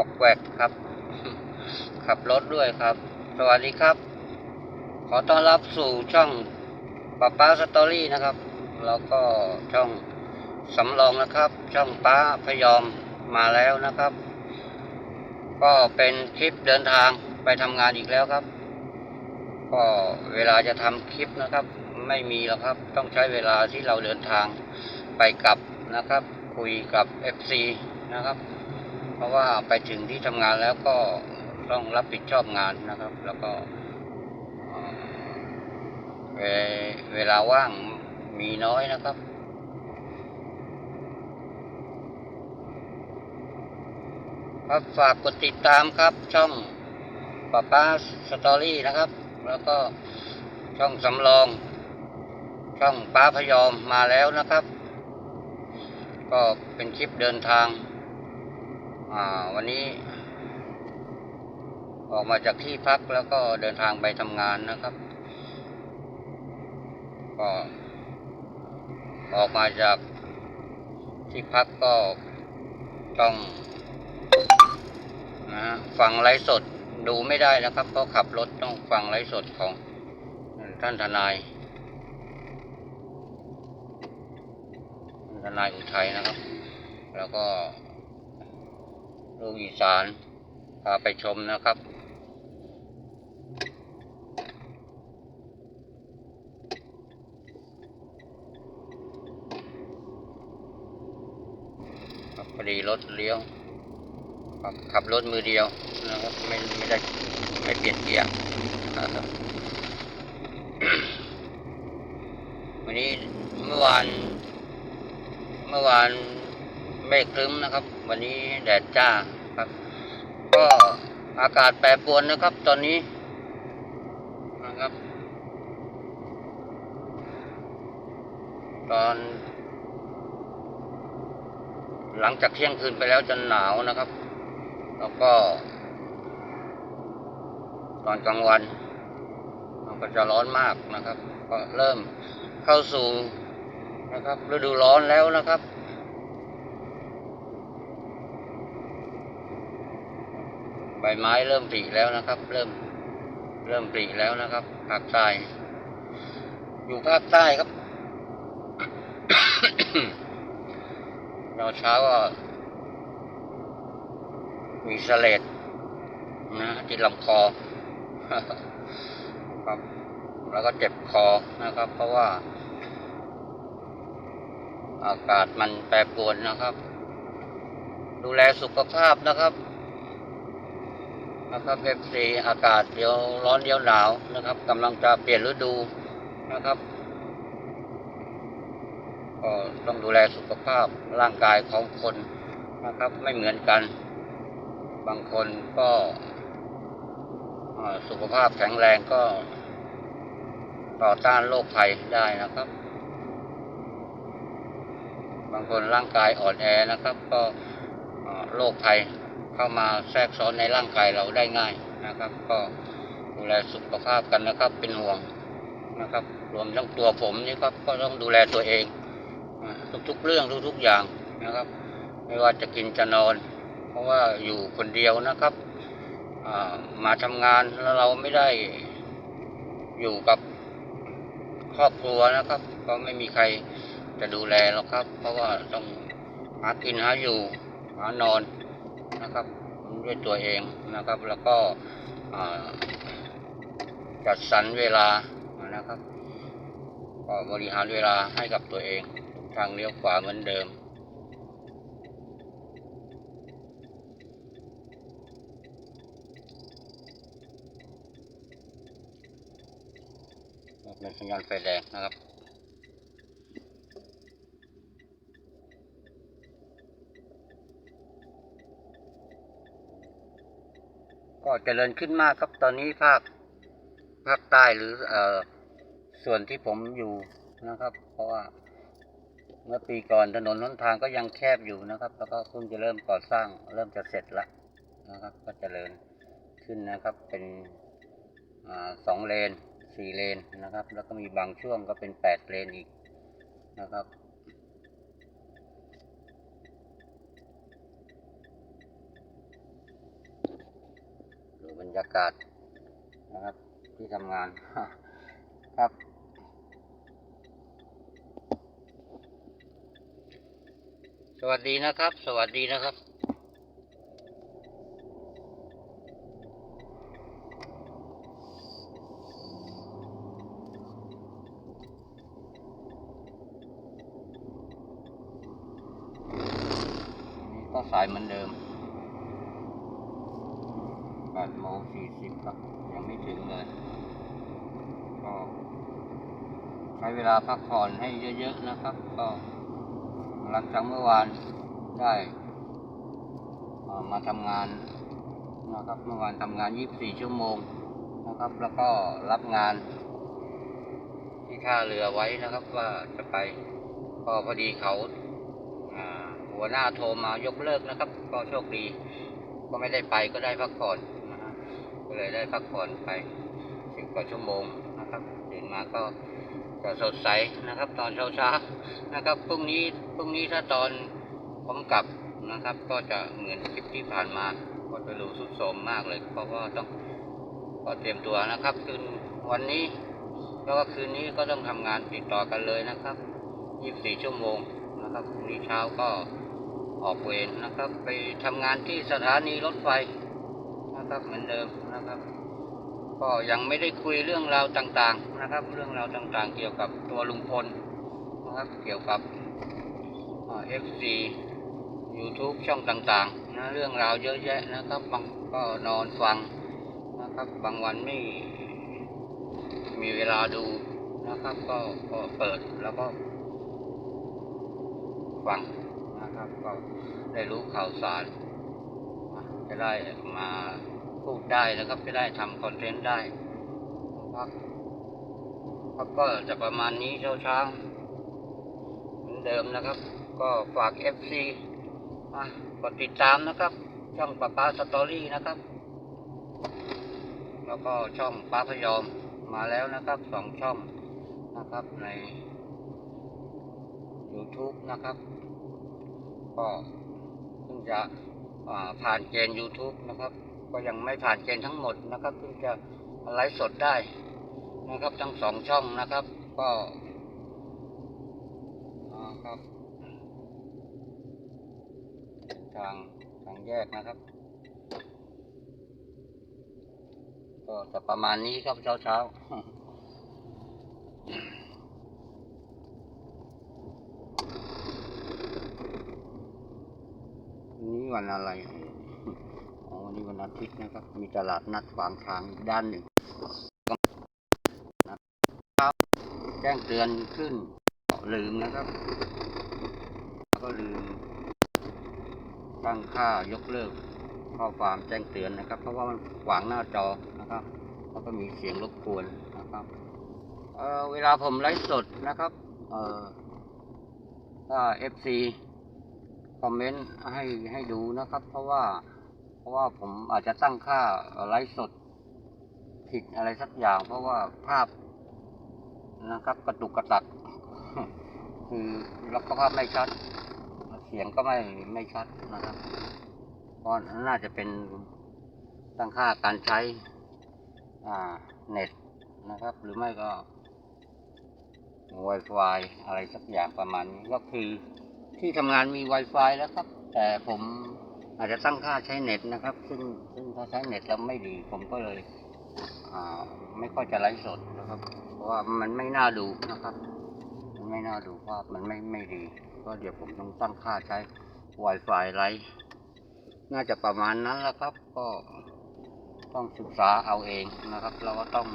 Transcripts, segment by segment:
อกแวกครับ ขับรถด้วยครับ สวัสดีครับ ขอต้อนรับสู่ช่องป้าป้าสตอรี่นะครับ แล้วก็ช่องสำรองนะครับ ช่องป้าพยอมมาแล้วนะครับ ก็เป็นคลิปเดินทางไปทำงานอีกแล้วครับ ก็เวลาจะทำคลิปนะครับ ไม่มีแล้วครับ ต้องใช้เวลาที่เราเดินทางไปกลับนะครับ คุยกับ FC นะครับ เพราะว่าไปถึงที่ทำงานแล้วก็ต้องรับผิดชอบงานนะครับ แล้วก็เวลาว่างมีน้อยนะครับครับฝากกดติดตามครับช่องป้าป้าสตอรี่นะครับ แล้วก็ช่องสำรอง ช่องป้าพยอมมาแล้วนะครับ ก็เป็นคลิปเดินทาง วันนี้ ออกมาจากที่พักแล้วก็เดินทางไปทำงานนะครับ ก็ ออกมาจากที่พักก็ต้องนะฟังไลฟ์สดดูไม่ได้นะครับ เพราะขับรถต้องฟังไลฟ์สดของท่านทนายทนายอุทัยนะครับ แล้วก็ ลูกอีสานพาไปชมนะครับ ครับพอดีรถเลี้ยวครับขับรถมือเดียวนะครับไม่ไม่ได้ไม่เปลี่ยนเกียร์นะครับวันนี้เมื่อวาน เมื่อวานเมฆครึ้มนะครับ วันนี้แดดจ้าครับ ก็อากาศแปรปรวนนะครับ ตอนนี้นะครับ ตอน หลังจากเที่ยงคืนไปแล้วจะหนาวนะครับ แล้วก็ ตอนกลางวัน มันก็จะร้อนมากนะครับ ก็เริ่มเข้าสู่นะครับฤดูร้อนแล้วนะครับ ใบไม้เริ่มปริแล้วนะครับ เริ่มเริ่มปริแล้วนะครับภาคใต้อยู่ภาคใต้ครับ เราเช้าก็มีเสลดนะที่ลำคอครับแล้วก็เจ็บคอนะครับ เพราะว่า อากาศมันแปรปรวนนะครับ ดูแลสุขภาพนะครับ นะครับเอฟซีอากาศเดี๋ยวร้อนเดี๋ยวหนาวนะครับกำลังจะเปลี่ยนฤดูนะครับก็ต้องดูแลสุขภาพร่างกายของคนนะครับไม่เหมือนกัน บางคนก็สุขภาพแข็งแรงก็ต่อต้านโรคภัยได้นะครับ บางคนร่างกายอ่อนแอนะครับ ก็โรคภัย เข้ามาแทรกซ้อนในร่างกายเราได้ง่ายนะครับ ก็ดูแลสุขภาพกันนะครับเป็นห่วงนะครับ รวมทั้งตัวผมนี่ครับก็ต้องดูแลตัวเอง ทุกๆเรื่องทุกๆอย่างนะครับ ไม่ว่าจะกินจะนอน เพราะว่าอยู่คนเดียวนะครับมาทำงานแล้วเราไม่ได้อยู่กับครอบครัวนะครับ ก็ไม่มีใครจะดูแลหรอกครับ เพราะว่าต้องหากินหาอยู่หานอน นะครับด้วยตัวเองนะครับ แล้วก็จัดสรรเวลานะครับก็บริหารเวลาให้กับตัวเอง ทางเลี้ยวขวาเหมือนเดิมเป็นสัญญาณไฟแดงนะครับ ก็เจริญขึ้นมากครับตอนนี้ภาคภาคใต้หรือเอ่อส่วนที่ผมอยู่นะครับ เพราะว่าเมื่อปีก่อนถนนหนทางก็ยังแคบอยู่นะครับ แล้วก็เพิ่งจะเริ่มก่อสร้าง เริ่มจะเสร็จล้วนะครับ ก็เจริญขึ้นนะครับ เป็นอสองเลนสี่เลนนะครับ แล้วก็มีบางช่วงก็เป็นแปดเลนอีกนะครับ รยากาศนะครับ ที่ทำงานครับสวัสดีนะครับ สวัสดีนะครับ นี่ก็สายเหมือนเดิม8โม ง40ครับ ยังไม่ถึงเลย ก็ใช้เวลาพักผ่อนให้เยอะๆนะครับ ก็หลังจากเมื่อวานได้มาทำงานนะครับ เมื่อวานทำงาน 24 ชั่วโมงนะครับ แล้วก็รับงานที่ท่าเรือไว้นะครับ ว่าจะไปก็พอดีเขาหัวหน้าโทรมายกเลิกนะครับ ก็โชคดี ก็ไม่ได้ไปก็ได้พักผ่อน ก็เลยได้พักผ่อนไปสิบกว่าชั่วโมงนะครับตื่นมาก็จะสดใสนะครับ ตอนเช้าเช้าๆนะครับพรุ่งนี้พรุ่งนี้ถ้าตอนผมกลับนะครับ ก็จะเหมือนคลิปที่ผ่านมาก็จะดูสุดโทรมมากเลยเพราะว่าต้องก็เตรียมตัวนะครับ คืนวันนี้แล้วก็คืนนี้ก็ต้องทำงานติดต่อกันเลยนะครับ 24 ชั่วโมงนะครับพรุ่งนี้เช้าก็ออกเวรนะครับ ไปทำงานที่สถานีรถไฟนะครับเหมือนเดิม นะครับ ก็ยังไม่ได้คุยเรื่องราวต่างๆนะครับ เรื่องราวต่างๆ เกี่ยวกับตัวลุงพลนะครับ เกี่ยวกับเอฟซียูทูบช่องต่างๆนะเรื่องราวเยอะแยะนะครับบางก็นอนฟังนะครับ บางวันไม่มีเวลาดูนะครับ ก็ก็เปิดแล้วก็ฟังนะครับ ก็ได้รู้ข่าวสารจะได้มา พูดได้นะครับจะได้ทำคอนเทนต์ได้นะครับครับก็จะประมาณนี้เช้าเช้าเหมือนเดิมนะครับ ก็ฝาก FC อะกดติดตามนะครับช่องป้าป้าสตอรี่นะครับ แล้วก็ช่องป้าพยอมมาแล้วนะครับสองช่องนะครับใน YouTube นะครับ ก็เพิ่งจะผ่านเกณฑ์ YouTube นะครับ ก็ยังไม่ผ่านเกณฑ์ทั้งหมดนะครับเพิ่งจะไลฟ์สดได้นะครับ ทั้งสองช่องนะครับ ก็อ่าครับ ทางทางแยกนะครับ ก็จะประมาณนี้ครับเช้าเช้าวันนี้วันอะไร อ๋อวันนี้วันอาทิตย์นะครับ มีตลาดนัดขวางทางอีกด้านหนึ่งนะครับแจ้งเตือนขึ้นลืมนะครับ แล้วก็ลืม ตั้งค่ายกเลิกข้อความแจ้งเตือนนะครับ เพราะว่ามันขวางหน้าจอนะครับ แล้วก็มีเสียงรบกวนนะครับเเวลาผมไลฟ์สดนะครับเออถ้า FC คอมเมนต์ให้ให้ดูนะครับ เพราะว่า เพราะว่าผมอาจจะตั้งค่าไลฟ์สดผิดอะไรสักอย่าง เพราะว่าภาพนะครับ กระตุกกระตักคือแล้วก็ภาพไม่ชัด เสียงก็ไม่ไม่ชัดนะครับก็น่าจะเป็นตั้งค่าการใช้อ่าเน็ตนะครับ หรือไม่ก็ Wi-Fi อะไรสักอย่างประมาณนี้ก็คือที่ทำงานมี Wi-Fi แล้วครับ แต่ผม อาจจะตั้งค่าใช้เน็ตนะครับ ซึ่งซึ่งถ้าใช้เน็ตแล้วไม่ดีผมก็เลยไม่ค่อยจะไลฟ์สดนะครับ เพราะว่ามันไม่น่าดูนะครับ มันไม่น่าดูภาพมันไม่ไม่ดี ก็เดี๋ยวผมต้องตั้งค่าใช้ Wi-Fi ไลฟ์น่าจะประมาณนั้นแหละครับ ก็ต้องศึกษาเอาเองนะครับ เราก็ต้อง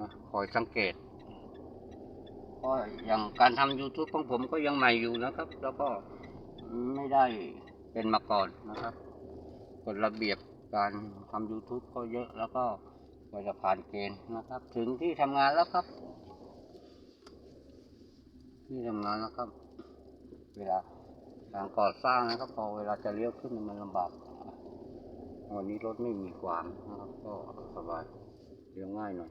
นะคอยสังเกตเพราะอย่างการทำ YouTube ของผมก็ยังใหม่อยู่นะครับ แล้วก็ไม่ได้ เป็นมาก่อนนะครับกฎระเบียบการทำ YouTube ก็เยอะแล้วก็กว่าจะผ่านเกณฑ์นะครับ ถึงที่ทำงานแล้วครับ ที่ทำงานแล้วครับ เวลาทางก่อสร้างนะครับพอเวลาจะเลี้ยวขึ้นมันลำบากวันนี้รถไม่มีขวางนะครับ ก็สบายเลี้ยวง่ายหน่อย